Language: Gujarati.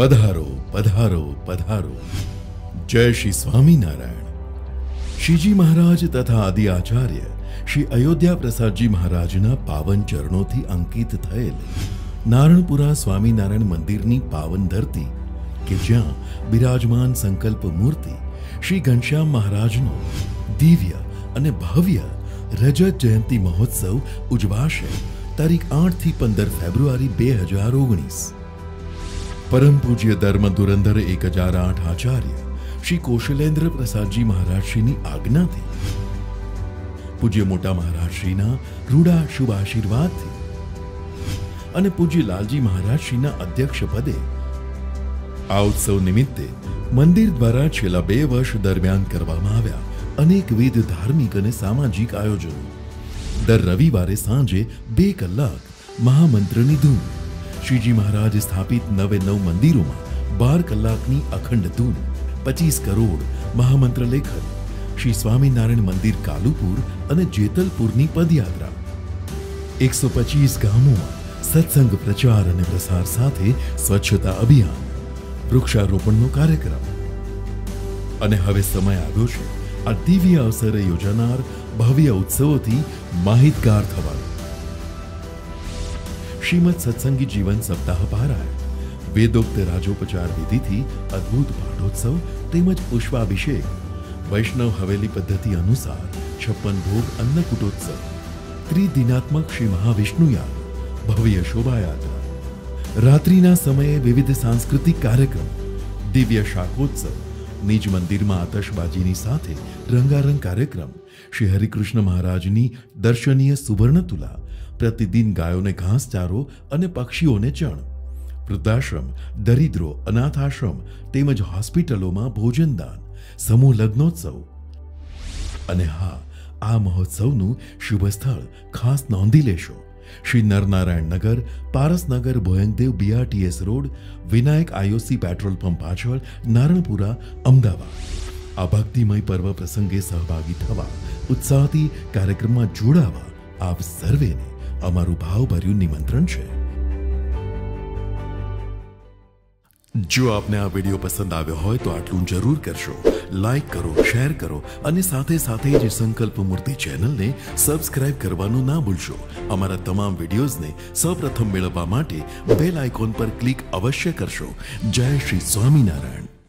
પધારો પધારો પધારો. જય શ્રી સ્વામિનારાયણ. શ્રીજી મહારાજ તથા આદિ આચાર્ય શ્રી અયોધ્યા પ્રસાદજી મહારાજના પાવન ચરણોથી અંકિત થયેલ નારણપુરા સ્વામિનારાયણ મંદિરની પાવન ધરતી કે જ્યાં બિરાજમાન સંકલ્પ મૂર્તિ શ્રી ઘનશ્યામ મહારાજનો દિવ્ય અને ભવ્ય રજત જયંતિ મહોત્સવ ઉજવાશે તારીખ આઠથી પંદર ફેબ્રુઆરી બે હજાર ઓગણીસ. પરમ પૂજ્ય ધર્મ ધુરંધર એક હજાર આઠ આચાર્ય શ્રી કૌશલેન્દ્ર પ્રસાદજી મહારાજશ્રીની આજ્ઞાથી પૂજ્ય મોટા મહારાજશ્રીના રૂડા શુભ આશીર્વાદથી અને પૂજ્ય લાલજી મહારાજશ્રીના અધ્યક્ષ પદે આ ઉત્સવ નિમિત્તે મંદિર દ્વારા છેલ્લા બે વર્ષ દરમિયાન કરવામાં આવ્યા અનેકવિધ ધાર્મિક અને સામાજિક આયોજનો. દર રવિવારે સાંજે બે કલાક મહામંત્રની ધૂન શ્રીજી મહારાજ સ્થાપિત નવે નવ મંદિરોમાં બાર કલાકની અખંડ ધૂન, પચીસ કરોડ મહામંત્ર લેખન, શ્રી સ્વામિનારાયણ મંદિર કાલુપુર અને જેતલપુરની પદયાત્રા. એકસો પચીસ ગામોમાં સત્સંગ પ્રચાર અને પ્રસાર સાથે સ્વચ્છતા અભિયાન, વૃક્ષારોપણનો કાર્યક્રમ. અને હવે સમય આવ્યો છે આ દિવ્ય અવસરે યોજાનાર ભવ્ય ઉત્સવોથી માહિતગાર થવાનો. શ્રીમદ સત્સંગી જીવન સપ્તાહ પારાયણ. વેદોક્ત રાજોપચાર વિધિથી અદ્ભુત પાઠોત્સવ તેમજ પુષ્પાભિષેક. વૈષ્ણવ હવેલી પદ્ધતિ અનુસાર છપ્પન ભોગ અન્નકૂટોત્સવ. ત્રિદિનાત્મક શ્રી મહાવિષ્ણુ ભવ્ય શોભાયાત્રા. રાત્રિના સમયે વિવિધ સાંસ્કૃતિક કાર્યક્રમ, દિવ્ય શાકોત્સવ, નિજ મંદિરમાં આતશબાજીની સાથે રંગારંગ કાર્યક્રમ, શ્રી હરિકૃષ્ણ મહારાજની દર્શનીય સુવર્ણ તુલા પ્રતિદિન ગાયોને ઘાસચારો અને પક્ષીઓને ચણ, વૃદ્ધાશ્રમ, દરિદ્રો, અનાથાશ્રમ તેમજ હોસ્પિટલોમાં ભોજનદાન સમૂહ લગ્નોત્સવ. અને હા, આ મહોત્સવનું શુભ સ્થળ ખાસ નોંધી લેશો. Shri Narnarayan Nagar Parasnagar Bhuyangdev BRTS road, Vinayak IOC petrol pump પાછળ, નારણપુરા, અમદાવાદ. આ ભક્તિમય પર્વ પ્રસંગે સહભાગી થવા, ઉત્સાહથી કાર્યક્રમમાં જોડાવા આપ સર્વેને અમારું ભાવભર્યું નિમંત્રણ છે. જો આપને આ વીડિયો પસંદ આવ્યો હોય તો આટલું જરૂર કરશો. લાઈક કરો શેર કરો અને સાથે સાથે જ સંકલ્પ મૂર્તિ ચેનલને સબસ્ક્રાઇબ કરવાનું ના ભૂલશો. અમારા તમામ વિડીયોઝને સૌપ્રથમ મેળવવા માટે બેલ આઇકોન પર ક્લિક અવશ્ય કરશો. જય શ્રી સ્વામિનારાયણ.